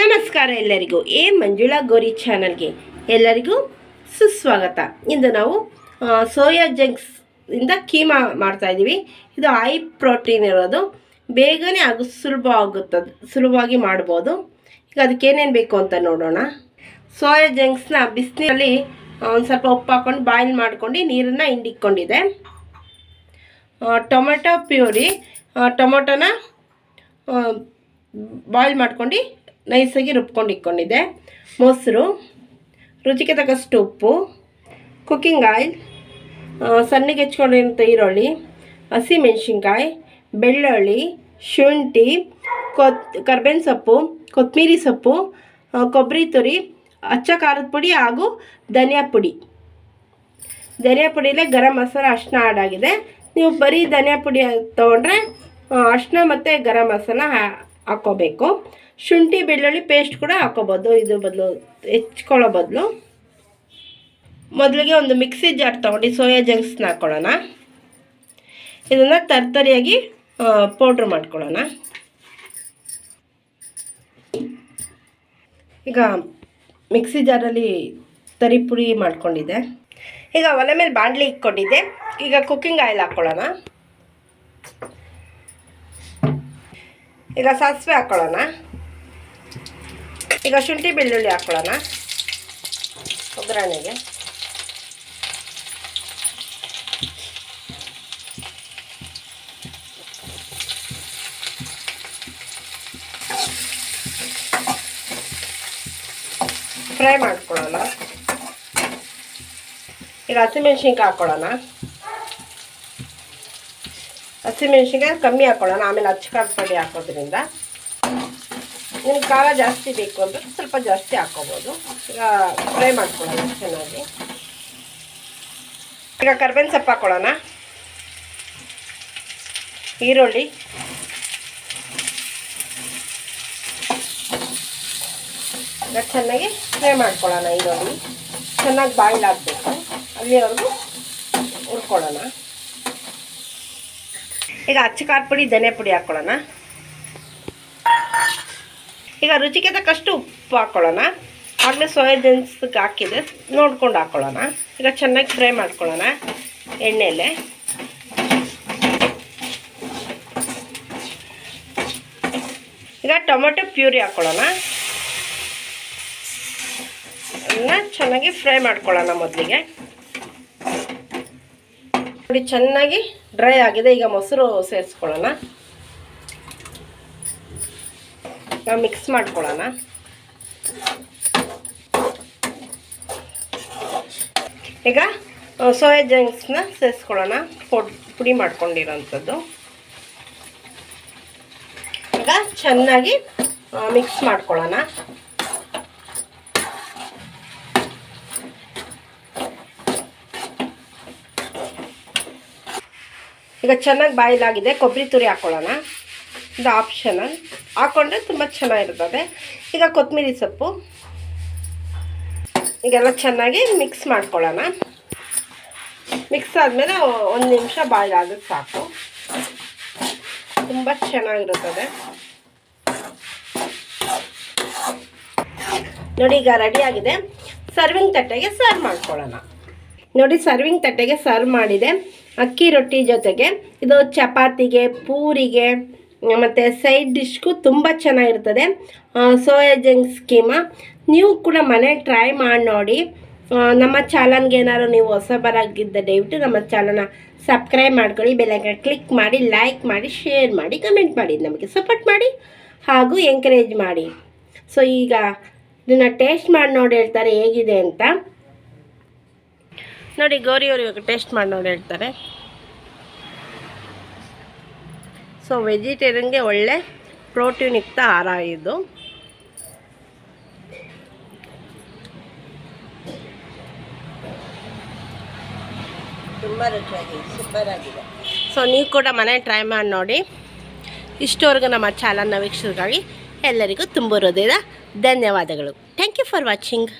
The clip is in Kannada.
ನಮಸ್ಕಾರ ಎಲ್ಲರಿಗೂ, ಎ ಮಂಜುಳಾ ಗೋರಿ ಚಾನಲ್ಗೆ ಎಲ್ಲರಿಗೂ ಸುಸ್ವಾಗತ. ಇಂದು ನಾವು ಸೋಯಾ ಜಂಕ್ಸ್ ಇಂದ ಕೀಮಾ ಮಾಡ್ತಾ ಇದ್ದೀವಿ ಇದು ಹೈ ಪ್ರೋಟೀನ್ ಇರೋದು. ಬೇಗನೆ ಹಾಗೂ ಸುಲಭ ಆಗುತ್ತದೆ, ಸುಲಭವಾಗಿ ಮಾಡ್ಬೋದು. ಈಗ ಅದಕ್ಕೆ ಏನೇನು ಬೇಕು ಅಂತ ನೋಡೋಣ. ಸೋಯಾ ಜಂಕ್ಸ್ನ ಬಿಸಿನೀರಲ್ಲಿ ಒಂದು ಸ್ವಲ್ಪ ಉಪ್ಪು ಹಾಕ್ಕೊಂಡು ಬಾಯ್ಲ್ ಮಾಡ್ಕೊಂಡು ನೀರನ್ನು ಹಿಂಡಿಕ್ಕೊಂಡಿದೆ ಟೊಮೆಟೊ ಪ್ಯೂರಿ ಟೊಮೊಟೊನ ಬಾಯ್ಲ್ ಮಾಡ್ಕೊಂಡು ನೈಸಾಗಿ ರುಬ್ಕೊಂಡು ಇಟ್ಕೊಂಡಿದ್ದೆ. ಮೊಸರು, ರುಚಿಗೆ ತಕ್ಕಷ್ಟು ಉಪ್ಪು ಕುಕ್ಕಿಂಗ್ ಆಯಿಲ್ ಸಣ್ಣಗೆ ಹೆಚ್ಕೊಂಡಿರೋಂಥ ಈರುಳ್ಳಿ, ಹಸಿಮೆಣ್ಸಿನ್ಕಾಯಿ, ಬೆಳ್ಳುಳ್ಳಿ, ಶುಂಠಿ, ಕೊತ್, ಕರ್ಬೇವಿನ ಸೊಪ್ಪು ಕೊತ್ತಂಬರಿ ಸೊಪ್ಪು ಕೊಬ್ಬರಿ ತುರಿ, ಅಚ್ಚ ಖಾರದ ಪುಡಿ ಹಾಗೂ ಧನಿಯಾ ಪುಡಿ. ಧನಿಯಾ ಪುಡಿಯಲ್ಲೇ ಗರಂ ಮಸಾಲ ಅರ್ಶಿನ ಆ್ಯಡ್ ಆಗಿದೆ. ನೀವು ಬರೀ ಧನಿಯಾ ಪುಡಿ ತೊಗೊಂಡ್ರೆ ಅರ್ಶಿನ ಮತ್ತು ಗರಂ ಮಸಾಲ ಹಾಕ್ಕೋಬೇಕು. ಶುಂಠಿ, ಬೆಳ್ಳುಳ್ಳಿ ಪೇಸ್ಟ್ ಕೂಡ ಹಾಕ್ಕೋಬೋದು. ಇದು ಬದಲು ಹೆಚ್ಕೊಳ್ಳೋ ಬದಲು. ಮೊದಲಿಗೆ ಒಂದು ಮಿಕ್ಸಿ ಜಾರ್ ತೊಗೊಂಡು ಸೋಯಾ ಜಂಕ್ಸ್ನ ಹಾಕ್ಕೊಳ್ಳೋಣ. ಇದನ್ನು ತರ್ತರಿಯಾಗಿ ಪೌಡ್ರ್ ಮಾಡ್ಕೊಳ್ಳೋಣ. ಈಗ ಮಿಕ್ಸಿ ಜಾರಲ್ಲಿ ತರಿ ಪುಡಿ ಮಾಡ್ಕೊಂಡಿದ್ದೆ. ಈಗ ಒಲೆ ಮೇಲೆ ಬಾಣಲಿ ಇಕ್ಕೊಂಡಿದ್ದೆ ಈಗ ಕುಕ್ಕಿಂಗ್ ಆಯಿಲ್ ಹಾಕ್ಕೊಳ್ಳೋಣ. ಈಗ ಸಾಸಿವೆ ಹಾಕ್ಕೊಳ್ಳೋಣ ಈಗ ಶುಂಠಿ ಬೆಳ್ಳುಳ್ಳಿ ಹಾಕ್ಕೊಳ್ಳೋಣ ಒಗ್ಗರಣೆಗೆ ಫ್ರೈ ಮಾಡ್ಕೊಳ್ಳೋಣ. ಈಗ ಹಸಿಮೆಣ್ಸಿನ್ಕಾಯಿ ಹಾಕ್ಕೊಳ್ಳೋಣ ಹಸಿಮೆಣ್ಸಿನ್ಕಾಯಿ ಕಮ್ಮಿ ಹಾಕೊಳ್ಳೋಣ. ಆಮೇಲೆ ಅಚ್ಚಕಾರದ ಪುಡಿ ಹಾಕೋದ್ರಿಂದ. ನಿಮ್ಗೆ ಖಾರ ಜಾಸ್ತಿ ಬೇಕು ಅಂದರೆ ಸ್ವಲ್ಪ ಜಾಸ್ತಿ ಹಾಕೋಬೋದು. ಈಗ ಫ್ರೈ ಮಾಡ್ಕೊಳ್ಳೋಣ ಚೆನ್ನಾಗಿ. ಈಗ ಕರ್ಬೇವಿನ ಸೊಪ್ಪು ಹಾಕೊಳ್ಳೋಣ. ಈರುಳ್ಳಿ. ಚೆನ್ನಾಗಿ ಫ್ರೈ ಮಾಡ್ಕೊಳ್ಳೋಣ ಈರುಳ್ಳಿ. ಚೆನ್ನಾಗಿ ಬಾಯ್ಲ್ ಆಗಬೇಕು. ಅಲ್ಲಿವರೆಗೂ ಹುರ್ಕೊಳ್ಳೋಣ. ಈಗ ಅಚ್ಚ ಖಾರ ಪುಡಿ ಧನೆ ಪುಡಿ ಹಾಕ್ಕೊಳ್ಳೋಣ ಈಗ ರುಚಿಗೆ ತಕ್ಕಷ್ಟು ಉಪ್ಪು ಹಾಕ್ಕೊಳ್ಳೋಣ ಆಗಲೇ ಸೋಯಾಬೀನ್ಸ್ಗೆ ಹಾಕಿದೆ ನೋಡ್ಕೊಂಡು ಹಾಕ್ಕೊಳ್ಳೋಣ ಈಗ ಚೆನ್ನಾಗಿ ಫ್ರೈ ಮಾಡ್ಕೊಳ್ಳೋಣ ಎಣ್ಣೆಯಲ್ಲೇ ಈಗ ಟೊಮೆಟೊ ಪ್ಯೂರಿ ಹಾಕ್ಕೊಳ್ಳೋಣ ಚೆನ್ನಾಗಿ ಫ್ರೈ ಮಾಡ್ಕೊಳ್ಳೋಣ ಮೊದಲಿಗೆ. ನೋಡಿ ಚೆನ್ನಾಗಿ ಡ್ರೈ ಆಗಿದೆ. ಈಗ ಮೊಸರು ಸೇರಿಸ್ಕೊಳ್ಳೋಣ. ನಾವು ಮಿಕ್ಸ್ ಮಾಡ್ಕೊಳ್ಳೋಣ. ಈಗ ಸೋಯಾ ಜಂಕ್ಸ್ನ ಸೇರಿಸ್ಕೊಳ್ಳೋಣ. ಪೊಡ್, ಪುಡಿ ಮಾಡ್ಕೊಂಡಿರೋಂಥದ್ದು. ಈಗ ಚೆನ್ನಾಗಿ ಮಿಕ್ಸ್ ಮಾಡ್ಕೊಳ್ಳೋಣ. ಈಗ ಚೆನ್ನಾಗಿ ಬಾಯ್ಲಾಗಿದೆ, ಕೊಬ್ಬರಿ ತುರಿ ಹಾಕ್ಕೊಳ್ಳೋಣ ಇದು ಆಪ್ಷನಲ್ ಹಾಕ್ಕೊಂಡ್ರೆ ತುಂಬ ಚೆನ್ನಾಗಿರ್ತದೆ. ಈಗ ಕೊತ್ತಂಬರಿ ಸೊಪ್ಪು. ಈಗೆಲ್ಲ ಚೆನ್ನಾಗಿ ಮಿಕ್ಸ್ ಮಾಡ್ಕೊಳ್ಳೋಣ. ಮಿಕ್ಸ್ ಆದಮೇಲೆ ಒಂದು ನಿಮಿಷ ಬಾಯ್ಲ್ ಆದ್ರೆ ಸಾಕು. ತುಂಬ ಚೆನ್ನಾಗಿರುತ್ತದೆ. ನೋಡಿ, ಈಗ ರೆಡಿ ಆಗಿದೆ. ಸರ್ವಿಂಗ್ ತಟ್ಟೆಗೆ ಸರ್ವ್ ಮಾಡ್ಕೊಳ್ಳೋಣ. ನೋಡಿ ಸರ್ವಿಂಗ್ ತಟ್ಟೆಗೆ ಸರ್ವ್ ಮಾಡಿದೆ. ಅಕ್ಕಿ ರೊಟ್ಟಿ ಜೊತೆಗೆ ಇದು ಚಪಾತಿಗೆ, ಪೂರಿಗೆ, ಮತ್ತು ಸೈಡ್ ಡಿಶ್ಗೂ ತುಂಬ ಚೆನ್ನಾಗಿರ್ತದೆ. ಸೋಯಾ ಜಂಕ್ ಸ್ಕೀಮ. ನೀವು ಕೂಡ ಮನೆಗೆ ಟ್ರೈ ಮಾಡಿ ನೋಡಿ. ನಮ್ಮ ಚಾನಲ್ಗೆ ಏನಾದ್ರು ನೀವು ಹೊಸಬರಾಗಿದ್ದ ದಯವಿಟ್ಟು ನಮ್ಮ ಚಾನಲ್ನ ಸಬ್ಸ್ಕ್ರೈಬ್ ಮಾಡ್ಕೊಳ್ಳಿ. ಬೆಲ್ಲೈಕನ್ ಕ್ಲಿಕ್ ಮಾಡಿ ಲೈಕ್ ಮಾಡಿ ಶೇರ್ ಮಾಡಿ ಕಮೆಂಟ್ ಮಾಡಿ. ನಮಗೆ ಸಪೋರ್ಟ್ ಮಾಡಿ ಹಾಗೂ ಎಂಕರೇಜ್ ಮಾಡಿ. ಸೊ ಈಗ ಇದನ್ನು ಟೇಸ್ಟ್ ಮಾಡಿ ನೋಡಿ ಹೇಳ್ತಾರೆ ಹೇಗಿದೆ ಅಂತ. ನೋಡಿ ಗೌರಿಯವರು ಇವಾಗ ಟೇಸ್ಟ್ ಮಾಡಿ ನೋಡಿ ಹೇಳ್ತಾರೆ. ಸೊ ವೆಜಿಟೇರಿಯನ್ಗೆ ಒಳ್ಳೆ ಪ್ರೋಟೀನ್ ಯುಕ್ತ ಆಹಾರ ಇದು. ತುಂಬ ರುಚಿಯಾಗಿದೆ ಸೂಪರ್ ಆಗಿದೆ. ಸೊ ನೀವು ಕೂಡ ಮನೆ ಟ್ರೈ ಮಾಡಿ ನೋಡಿ. ಇಷ್ಟವರೆಗೂ ನಮ್ಮ ಚಾನಲ್ನ ವೀಕ್ಷಕರಿಗಾಗಿ ಎಲ್ಲರಿಗೂ ತುಂಬ ಹೃದಯದ ಧನ್ಯವಾದಗಳು. Thank you for watching